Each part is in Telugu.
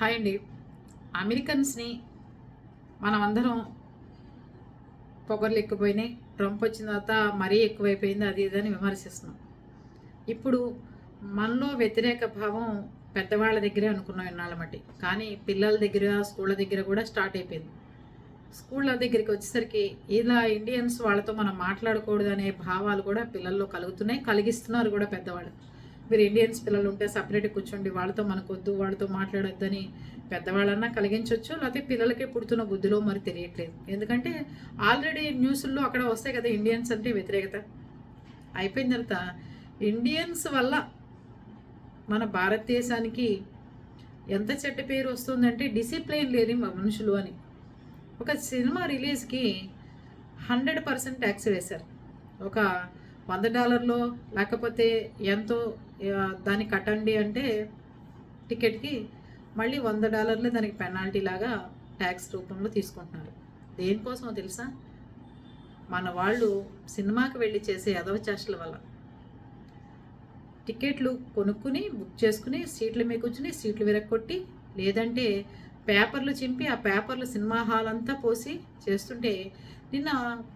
హాయ్ అండి. అమెరికన్స్ని మనమందరం పొగర్లు ఎక్కువైనాయి ట్రంప్ వచ్చిన తర్వాత మరీ ఎక్కువైపోయింది అది ఇదని విమర్శిస్తున్నాం. ఇప్పుడు మనలో వ్యతిరేక భావం పెద్దవాళ్ళ దగ్గరే అనుకున్నాం ఇన్నాళ్ళ మట్టి. కానీ పిల్లల దగ్గర స్కూళ్ళ దగ్గర కూడా స్టార్ట్ అయిపోయింది. స్కూళ్ళ దగ్గరికి వచ్చేసరికి ఇలా ఇండియన్స్ వాళ్ళతో మనం మాట్లాడకూడదు అనే భావాలు కూడా పిల్లల్లో కలుగుతున్నాయి కలిగిస్తున్నారు కూడా పెద్దవాళ్ళు. మీరు ఇండియన్స్ పిల్లలు ఉంటే సపరేట్ కూర్చోండి. వాళ్ళతో మనకొద్దు వాళ్ళతో మాట్లాడొద్దని పెద్దవాళ్ళన్నా కలిగించవచ్చు లేకపోతే పిల్లలకే పుడుతున్న బుద్ధిలో మరి తెలియట్లేదు. ఎందుకంటే ఆల్రెడీ న్యూస్ల్లో అక్కడ వస్తాయి కదా ఇండియన్స్ అంటే వ్యతిరేకత. అయిపోయిన తర్వాత ఇండియన్స్ వల్ల మన భారతదేశానికి ఎంత చెడ్డ పేరు వస్తుందంటే డిసిప్లైన్ లేని మనుషులు అని. ఒక సినిమా రిలీజ్కి హండ్రెడ్ పర్సెంట్ ట్యాక్స్ వేశారు. ఒక వంద డాలర్లో లేకపోతే ఎంతో దాన్ని కట్టండి అంటే టికెట్కి మళ్ళీ వంద డాలర్లు దానికి పెనాల్టీ లాగా ట్యాక్స్ రూపంలో తీసుకుంటున్నారు. దేనికోసమో తెలుసా? మన వాళ్ళు సినిమాకి వెళ్ళి చేసే ఎదవ చేష్టల వల్ల. టికెట్లు కొనుక్కుని బుక్ చేసుకుని సీట్ల మీద కూర్చుని సీట్లు విరగొట్టి లేదంటే పేపర్లు చింపి ఆ పేపర్లు సినిమా హాల్ అంతా పోసి చేస్తుంటే నిన్న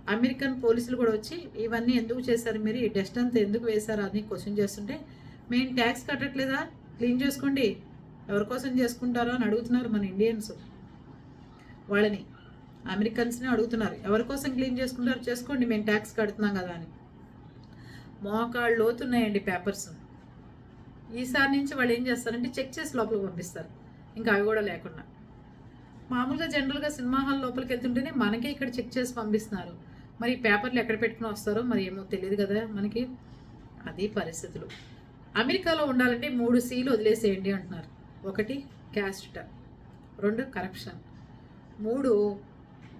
అమెరికన్ పోలీసులు కూడా వచ్చి ఇవన్నీ ఎందుకు చేశారు మీరు? ఈ డస్ట్ అంతా ఎందుకు వేశారు? అని క్వశ్చన్ చేస్తుంటే మేము ట్యాక్స్ కట్టట్లేదా? క్లీన్ చేసుకోండి. ఎవరి కోసం చేసుకుంటారో? అని అడుగుతున్నారు మన ఇండియన్స్. వాళ్ళని అమెరికన్స్ని అడుగుతున్నారు ఎవరి కోసం క్లీన్ చేసుకుంటారో చేసుకోండి మేము ట్యాక్స్ కడుతున్నాం కదా అని. మోకాళ్ళు లోతున్నాయండి పేపర్స్. ఈసారి నుంచి వాళ్ళు ఏం చేస్తారంటే చెక్ చేసి లోపలికి పంపిస్తారు. ఇంకా అవి కూడా లేకుండా. మామూలుగా జనరల్గా సినిమా హాల్ లోపలికి వెళ్తుంటేనే మనకే ఇక్కడ చెక్ చేసి పంపిస్తున్నారు. మరి పేపర్లు ఎక్కడ పెట్టుకుని వస్తారో మరి ఏమో తెలియదు కదా మనకి. అది పరిస్థితులు. అమెరికాలో ఉండాలంటే మూడు సీలు వదిలేసేయండి అంటున్నారు. ఒకటి క్యాస్ట్ రెండు కరప్షన్ మూడు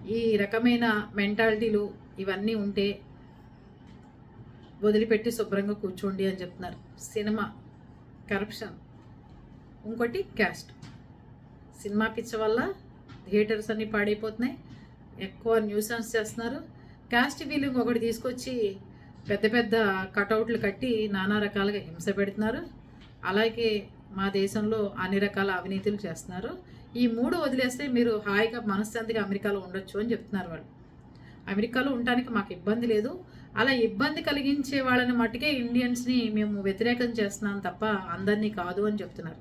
ఈ రకమైన మెంటాలిటీలు ఇవన్నీ ఉంటే వదిలిపెట్టి శుభ్రంగా కూర్చోండి అని చెప్తున్నారు. సినిమా కరప్షన్ ఇంకోటి క్యాస్ట్. సినిమా పిచ్చ వల్ల థియేటర్స్ అన్నీ పాడైపోతున్నాయి. ఎక్కువ న్యూసెన్స్ చేస్తున్నారు. క్యాస్ట్ ఫీలింగ్ ఒకటి తీసుకొచ్చి పెద్ద పెద్ద కటౌట్లు కట్టి నానా రకాలుగా హింస పెడుతున్నారు. అలాగే మా దేశంలో అన్ని రకాల అవినీతులు చేస్తున్నారు. ఈ మూడు వదిలేస్తే మీరు హాయిగా మనశ్శాంతిగా అమెరికాలో ఉండొచ్చు అని చెప్తున్నారు వాళ్ళు. అమెరికాలో ఉండటానికి మాకు ఇబ్బంది లేదు. అలా ఇబ్బంది కలిగించే వాళ్ళని మట్టుకే ఇండియన్స్ని మేము వ్యతిరేకం చేస్తున్నాం తప్ప అందరినీ కాదు అని చెప్తున్నారు.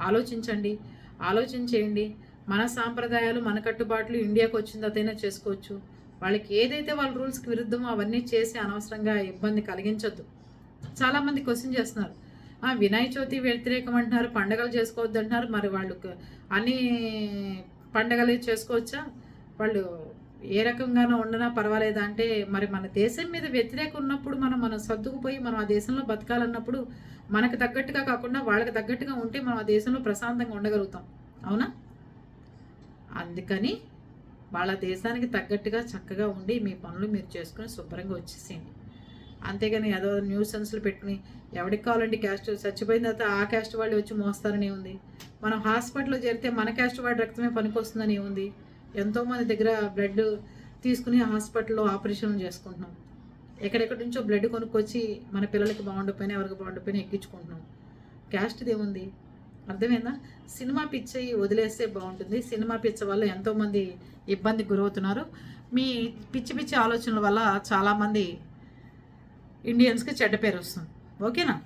ఆలోచించండి. ఆలోచించేయండి. మన సాంప్రదాయాలు మన కట్టుబాట్లు ఇండియాకు వచ్చింది అదైనా చేసుకోవచ్చు. వాళ్ళకి ఏదైతే వాళ్ళ రూల్స్కి విరుద్ధమో అవన్నీ చేసి అనవసరంగా ఇబ్బంది కలిగించొద్దు. చాలామంది క్వశ్చన్ చేస్తున్నారు. వినాయక చవితి వ్యతిరేకం అంటున్నారు పండగలు చేసుకోవద్దు అంటున్నారు మరి వాళ్ళు అన్ని పండగలు చేసుకోవచ్చా? వాళ్ళు ఏ రకంగానో ఉండనా పర్వాలేదు అంటే మరి మన దేశం మీద వ్యతిరేకం ఉన్నప్పుడు మనం మనం సర్దుకుపోయి మనం ఆ దేశంలో బతకాలన్నప్పుడు మనకు తగ్గట్టుగా కాకుండా వాళ్ళకి తగ్గట్టుగా ఉంటే మనం ఆ దేశంలో ప్రశాంతంగా ఉండగలుగుతాం. అవునా? అందుకని వాళ్ళ దేశానికి తగ్గట్టుగా చక్కగా ఉండి మీ పనులు మీరు చేసుకుని శుభ్రంగా వచ్చేసేయండి. అంతేగాని ఏదో న్యూసెన్స్లు పెట్టుకుని ఎవరికి కావాలంటే క్యాస్ట్ చచ్చిపోయిన తర్వాత ఆ క్యాస్ట్ వాళ్ళు వచ్చి మోస్తారని ఉంది. మనం హాస్పిటల్లో చేరితే మన క్యాస్ట్ వాడి రక్తమే పనికొస్తుందని ఉంది. ఎంతోమంది దగ్గర బ్లడ్ తీసుకుని హాస్పిటల్లో ఆపరేషన్లు చేసుకుంటున్నాం. ఎక్కడెక్కడి నుంచో బ్లడ్ కొనుక్కొచ్చి మన పిల్లలకి బాగుండిపోయినా ఎవరికి బాగుండిపోయినా ఎక్కించుకుంటున్నాం. క్యాస్ట్ది ఏముంది? అర్థమైందా? సినిమా పిచ్చ వదిలేస్తే బాగుంటుంది. సినిమా పిచ్చ వల్ల ఎంతోమంది ఇబ్బంది గురవుతున్నారు. మీ పిచ్చి పిచ్చి ఆలోచనల వల్ల చాలామంది ఇండియన్స్కి చెడ్డ పేరు వస్తుంది. ఓకేనా?